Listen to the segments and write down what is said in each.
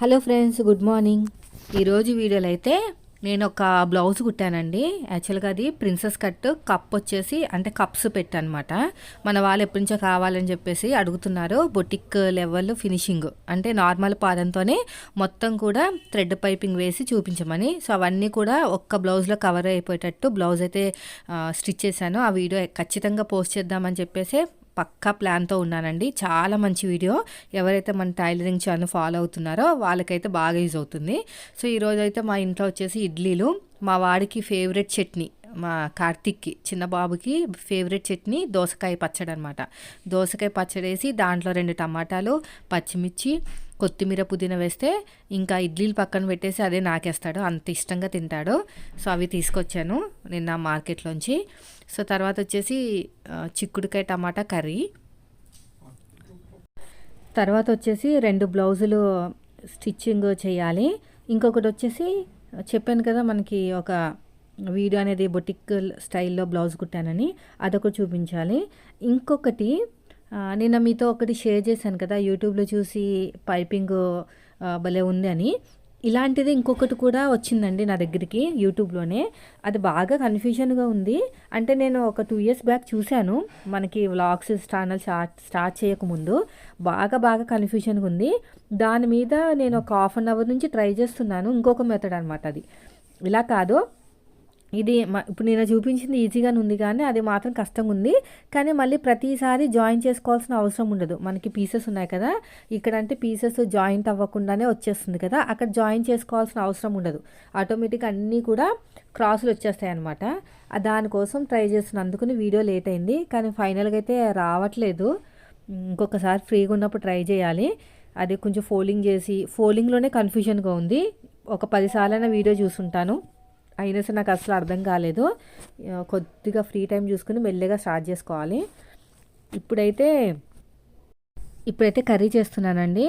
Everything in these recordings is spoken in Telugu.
Hello friends good morning. ఈరోజు వీడియోలో అయితే నేను ఒక బ్లౌజ్ కుట్టానండి. యాక్చువల్గా అది ప్రిన్సెస్ కట్ కప్ వచ్చేసి అంటే కప్స్ పెట్టనమాట మన వాళ్ళు ఎప్పటి నుంచో కావాలని చెప్పేసి అడుగుతున్నారు. బొటిక్ లెవెల్ ఫినిషింగ్ అంటే నార్మల్ పాదంతోనే మొత్తం కూడా థ్రెడ్ పైపింగ్ వేసి చూపించమని. సో అవన్నీ కూడా ఒక్క బ్లౌజ్లో కవర్ అయిపోయేటట్టు బ్లౌజ్ అయితే స్టిచ్ చేశాను. ఆ వీడియో ఖచ్చితంగా పోస్ట్ చేద్దామని చెప్పేసి పక్కా ప్లాన్తో ఉన్నానండి. చాలా మంచి వీడియో. ఎవరైతే మన టైలరింగ్ ఛానల్ ఫాలో అవుతున్నారో వాళ్ళకైతే బాగా యూజ్ అవుతుంది. సో ఈరోజు అయితే మా ఇంట్లో వచ్చేసి ఇడ్లీలు. మా వాడికి ఫేవరెట్ చట్నీ మా కార్తిక్కి చిన్న బాబుకి ఫేవరెట్ చట్నీ దోసకాయ పచ్చడి అనమాట దోసకాయ పచ్చడి వేసి దాంట్లో రెండు టమాటాలు పచ్చిమిర్చి కొత్తిమీర పుదీనా వేస్తే ఇంకా ఇడ్లీలు పక్కన పెట్టేసి అదే నాకేస్తాడు. అంత ఇష్టంగా తింటాడు. సో అవి తీసుకొచ్చాను నిన్న మార్కెట్లోంచి. సో తర్వాత వచ్చేసి చిక్కుడుకాయ టమాటా కర్రీ. తర్వాత వచ్చేసి రెండు బ్లౌజులు స్టిచ్చింగ్ చేయాలి. ఇంకొకటి వచ్చేసి చెప్పాను కదా మనకి ఒక వీడియో అనేది బొటిక్ స్టైల్లో బ్లౌజ్ కుట్టానని అదొకటి చూపించాలి. ఇంకొకటి నిన్న మీతో ఒకటి షేర్ చేశాను కదా యూట్యూబ్లో చూసి పైపింగ్ భలే ఉంది అని. ఇలాంటిది ఇంకొకటి కూడా వచ్చిందండి నా దగ్గరికి యూట్యూబ్లోనే. అది బాగా కన్ఫ్యూజన్గా ఉంది. అంటే నేను ఒక టూ ఇయర్స్ బ్యాక్ చూశాను మనకి వ్లాగ్స్ ఛానల్ స్టార్ట్ స్టార్ట్ చేయకముందు. బాగా బాగా కన్ఫ్యూజన్గా ఉంది. దాని మీద నేను ఒక హాఫ్ అన్ అవర్ నుంచి ట్రై చేస్తున్నాను. ఇంకొక మెథడ్ అనమాట అది. ఇలా కాదు ఇది ఇప్పుడు నేను చూపించింది ఈజీగానే ఉంది కానీ అది మాత్రం కష్టంగా ఉంది. కానీ మళ్ళీ ప్రతిసారి జాయిన్ చేసుకోవాల్సిన అవసరం ఉండదు. మనకి పీసెస్ ఉన్నాయి కదా. ఇక్కడ అంటే పీసెస్ జాయింట్ అవ్వకుండానే వచ్చేస్తుంది కదా. అక్కడ జాయిన్ చేసుకోవాల్సిన అవసరం ఉండదు. ఆటోమేటిక్ అన్నీ కూడా క్రాసులు వచ్చేస్తాయి అనమాట దానికోసం ట్రై చేస్తున్నందుకు వీడియో లేట్ అయింది. కానీ ఫైనల్గా అయితే రావట్లేదు. ఇంకొకసారి ఫ్రీగా ఉన్నప్పుడు ట్రై చేయాలి. అది కొంచెం ఫోల్డింగ్ చేసి ఫోల్డింగ్లోనే కన్ఫ్యూజన్గా ఉంది. ఒక పదిసార్లైనా వీడియో చూసుంటాను. అయినా సరే నాకు అసలు అర్థం కాలేదు. కొద్దిగా ఫ్రీ టైం చూసుకుని మెల్లగా స్టార్ట్ చేసుకోవాలి. ఇప్పుడైతే ఇప్పుడైతే కర్రీ చేస్తున్నానండి.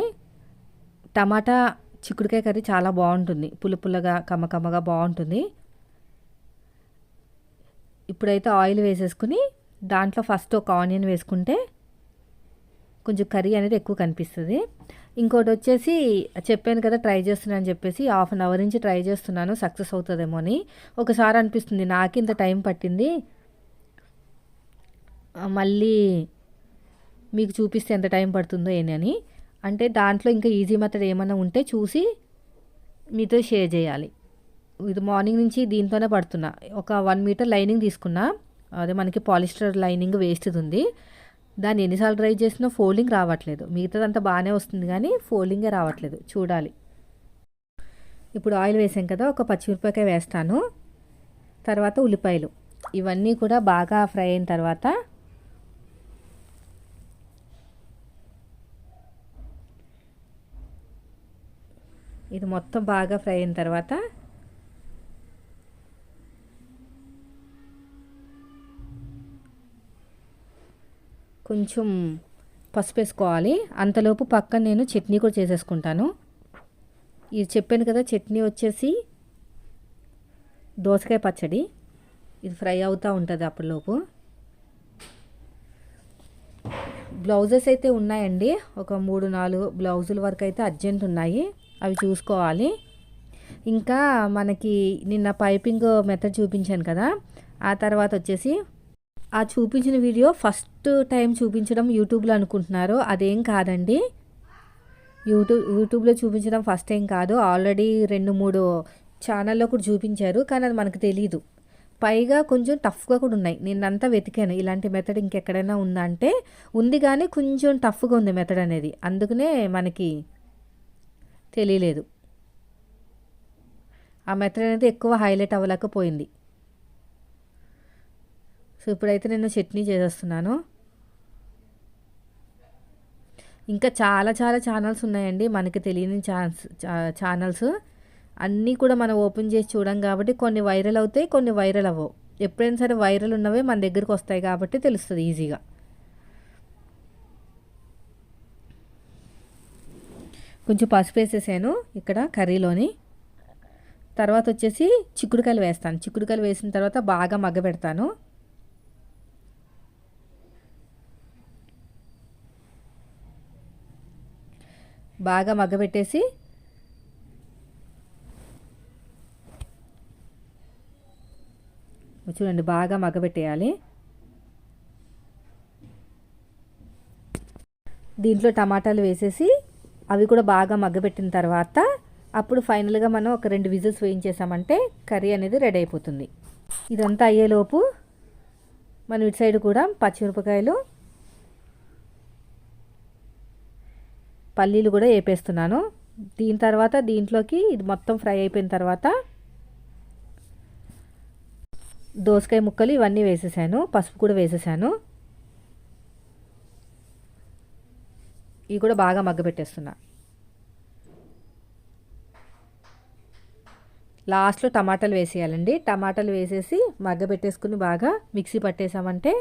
టమాటా చిక్కుడుకాయ కర్రీ చాలా బాగుంటుంది. పుల్ల పుల్లగా కమ్మకమ్మగా బాగుంటుంది. ఇప్పుడైతే ఆయిల్ వేసేసుకుని దాంట్లో ఫస్ట్ ఒక ఆనియన్ వేసుకుంటే కొంచెం కర్రీ అనేది ఎక్కువ కనిపిస్తుంది. ఇంకోటి వచ్చేసి చెప్పాను కదా ట్రై చేస్తున్నాను అని చెప్పేసి హాఫ్ అన్ అవర్ నుంచి ట్రై చేస్తున్నాను సక్సెస్ అవుతుందేమో అని. ఒకసారి అనిపిస్తుంది నాకు ఇంత టైం పట్టింది. మళ్ళీ మీకు చూపిస్తే ఎంత టైం పడుతుందో అని. అంటే దాంట్లో ఇంకా ఈజీ మెథడ్ ఏమైనా ఉంటే చూసి మీతో షేర్ చేయాలి. ఇది మార్నింగ్ నుంచి దీంతోనే పడుతున్నా. ఒక వన్ మీటర్ లైనింగ్ తీసుకున్నా. అదే మనకి పాలిస్టర్ లైనింగ్ వేస్ట్ ఉంది. దాన్ని ఎన్నిసార్లు ట్రై చేసినా ఫోల్డింగ్ రావట్లేదు. మిగతాదంతా బాగానే వస్తుంది కానీ ఫోల్డింగే రావట్లేదు. చూడాలి. ఇప్పుడు ఆయిల్ వేసాం కదా ఒక పచ్చిమిరపకాయ వేస్తాను. తర్వాత ఉల్లిపాయలు. ఇవన్నీ కూడా బాగా ఫ్రై అయిన తర్వాత ఇది మొత్తం బాగా ఫ్రై అయిన తర్వాత కొంచెం పసుపు వేసుకోవాలి అంతలోపు పక్కన నేను చట్నీ కూడా చేసేసుకుంటాను. ఇది చెప్పాను కదా చట్నీ వచ్చేసి దోసకాయ పచ్చడి. ఇది ఫ్రై అవుతూ ఉంటుంది అప్పటిలోపు. బ్లౌజెస్ అయితే ఉన్నాయండి. ఒక మూడు నాలుగు బ్లౌజుల వరకు అయితే అర్జెంట్ ఉన్నాయి. అవి చూసుకోవాలి. ఇంకా మనకి నిన్న పైపింగ్ మెథడ్ చూపించాను కదా. ఆ తర్వాత వచ్చేసి ఆ చూపించిన వీడియో ఫస్ట్ టైం చూపించడం యూట్యూబ్లో అనుకుంటున్నారు అదేం కాదండి. యూట్యూబ్ యూట్యూబ్లో చూపించడం ఫస్ట్ టైం కాదు. ఆల్రెడీ రెండు మూడు ఛానల్లో కూడా చూపించారు కానీ అది మనకు తెలియదు పైగా కొంచెం టఫ్గా కూడా ఉన్నాయి. నిన్నంతా వెతికాను. ఇలాంటి మెథడ్ ఇంకెక్కడైనా ఉందా అంటే ఉంది కానీ కొంచెం టఫ్గా ఉంది మెథడ్ అనేది. అందుకనే మనకి తెలియలేదు. ఆ మెథడ్ అనేది ఎక్కువ హైలైట్ అవ్వలేకపోయింది. సో ఇప్పుడైతే నేను చట్నీ చేసేస్తున్నాను. ఇంకా చాలా చాలా ఛానల్స్ ఉన్నాయండి. మనకి తెలియని ఛాన్స్ ఛానల్స్ అన్నీ కూడా మనం ఓపెన్ చేసి చూడం కాబట్టి కొన్ని వైరల్ అవుతాయి కొన్ని వైరల్ అవ్వవు. ఎప్పుడైనా సరే వైరల్ ఉన్నవే మన దగ్గరికి వస్తాయి కాబట్టి తెలుస్తుంది ఈజీగా. కొంచెం పసుపు వేసేసాను ఇక్కడ కర్రీలోని. తర్వాత వచ్చేసి చిక్కుడుకాయలు వేస్తాను. చిక్కుడుకాయలు వేసిన తర్వాత బాగా మగ్గ పెడతాను బాగా మగ్గబెట్టేసి చూడండి బాగా మగ్గబెట్టేయాలి. దీంట్లో టమాటాలు వేసేసి అవి కూడా బాగా మగ్గబెట్టిన తర్వాత అప్పుడు ఫైనల్గా మనం ఒక రెండు విజిల్స్ వేయించేసామంటే కర్రీ అనేది రెడీ అయిపోతుంది. ఇదంతా అయ్యేలోపు మనం ఇటు సైడ్ కూడా పచ్చిమిరపకాయలు పల్లీలు కూడా వేపేస్తున్నాను. దీని తర్వాత దీంట్లోకి ఇది మొత్తం ఫ్రై అయిపోయిన తర్వాత దోసకాయ ముక్కలు ఇవన్నీ వేసేసాను. పసుపు కూడా వేసేసాను. ఇవి కూడా బాగా మగ్గబెట్టేస్తున్నా లాస్ట్లో టమాటాలు వేసేయాలండి. టమాటాలు వేసేసి మగ్గబెట్టేసుకుని బాగా మిక్సీ పట్టేసామంటే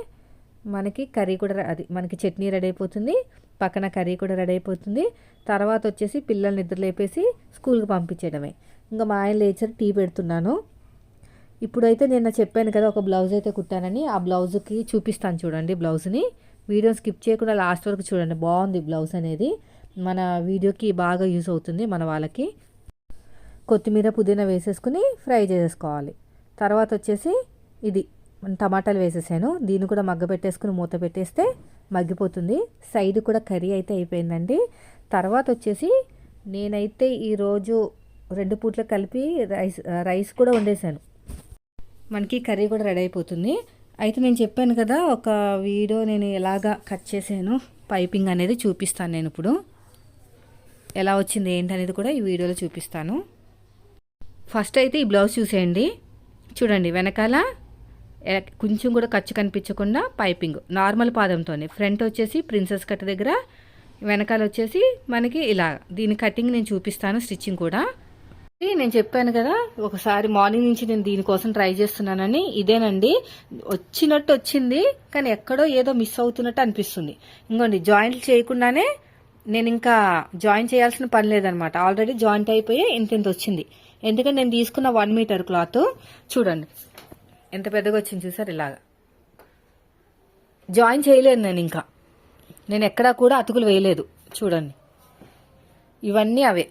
మనకి కర్రీ కూడా అది మనకి చట్నీ రెడీ అయిపోతుంది పక్కన కర్రీ కూడా రెడీ అయిపోతుంది. తర్వాత వచ్చేసి పిల్లల్ని నిద్ర లేపేసి స్కూల్కి పంపించడమే ఇంకా మా ఆయన లేచారు టీ పెడుతున్నాను. ఇప్పుడైతే నిన్న చెప్పాను కదా ఒక బ్లౌజ్ అయితే కుట్టానని ఆ బ్లౌజ్కి చూపిస్తాను చూడండి బ్లౌజ్ని. వీడియో స్కిప్ చేయకుండా లాస్ట్ వరకు చూడండి బాగుంది బ్లౌజ్ అనేది. మన వీడియోకి బాగా యూస్ అవుతుంది మన వాళ్ళకి. కొత్తిమీర పుదీనా వేసేసుకుని ఫ్రై చేసేసుకోవాలి. తర్వాత వచ్చేసి ఇది టమాటాలు వేసేసాను. దీన్ని కూడా మగ్గ పెట్టేసుకుని మూత పెట్టేస్తే మగ్గిపోతుంది. సైడ్ కూడా కర్రీ అయితే అయిపోయిందండి. తర్వాత వచ్చేసి నేనైతే ఈరోజు రెండు పూట్ల కలిపి రైస్ రైస్ కూడా వండేసాను మనకి కర్రీ కూడా రెడీ అయిపోతుంది. అయితే నేను చెప్పాను కదా ఒక వీడియో నేను ఎలాగా కట్ చేశాను పైపింగ్ అనేది చూపిస్తాను నేను ఇప్పుడు. ఎలా వచ్చింది ఏంటి అనేది కూడా ఈ వీడియోలో చూపిస్తాను. ఫస్ట్ అయితే ఈ బ్లౌజ్ చూసేయండి. చూడండి వెనకాల కొంచెం కూడా ఖర్చు కనిపించకుండా పైపింగ్ నార్మల్ పాదంతోనే. ఫ్రంట్ వచ్చేసి ప్రిన్సెస్ కట్ దగ్గర వెనకాల వచ్చేసి మనకి ఇలా దీని కటింగ్ నేను చూపిస్తాను స్టిచ్చింగ్ కూడా. నేను చెప్పాను కదా ఒకసారి మార్నింగ్ నుంచి నేను దీనికోసం ట్రై చేస్తున్నానని ఇదేనండి. వచ్చినట్టు వచ్చింది కానీ ఎక్కడో ఏదో మిస్ అవుతున్నట్టు అనిపిస్తుంది. ఇంకోండి జాయింట్ చేయకుండానే నేను ఇంకా జాయిన్ చేయాల్సిన పని లేదనమాట. ఆల్రెడీ జాయింట్ అయిపోయి ఇంత ఇంత వచ్చింది. ఎందుకంటే నేను తీసుకున్న వన్ మీటర్ క్లాత్. చూడండి ఎంత పెద్దగా వచ్చింది చూసారు ఇలాగా. జాయిన్ చేయలేదు నేను ఇంకా. నేను ఎక్కడా కూడా అతుకులు వేయలేదు. చూడండి. ఇవన్నీ అవే.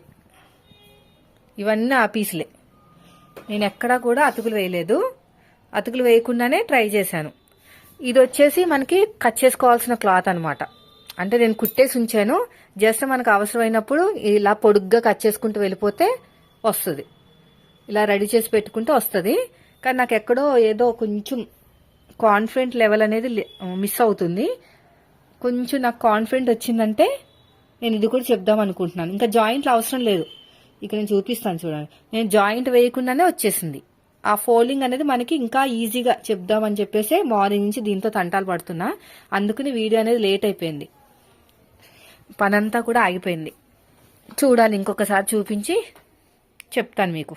ఇవన్నీ ఆ పీసులే. నేను ఎక్కడా కూడా అతుకులు వేయలేదు. అతుకులు వేయకుండానే ట్రై చేశాను. ఇది వచ్చేసి మనకి కట్ చేసుకోవాల్సిన క్లాత్ అనమాట అంటే నేను కుట్టేసి ఉంచాను. జస్ట్ మనకు అవసరమైనప్పుడు ఇలా పొడుగ్గా కట్ చేసుకుంటూ వెళ్ళిపోతే వస్తుంది. ఇలా రెడీ చేసి పెట్టుకుంటే వస్తుంది. కానీ నాకు ఎక్కడో ఏదో కొంచెం కాన్ఫిడెంట్ లెవెల్ అనేది మిస్ అవుతుంది. కొంచెం నాకు కాన్ఫిడెంట్ వచ్చిందంటే నేను ఇది కూడా చెప్దాం అనుకుంటున్నాను. ఇంకా జాయింట్లు అవసరం లేదు. ఇక్కడ నేను చూపిస్తాను చూడండి. నేను జాయింట్ వేయకుండానే వచ్చేసింది. ఆ ఫోల్డింగ్ అనేది మనకి ఇంకా ఈజీగా చెప్దామని చెప్పేసి మార్నింగ్ నుంచి దీంతో తంటాలు పడుతున్నా. అందుకని వీడియో అనేది లేట్ అయిపోయింది. పనంతా కూడా ఆగిపోయింది. చూడాలి ఇంకొకసారి చూపించి చెప్తాను మీకు.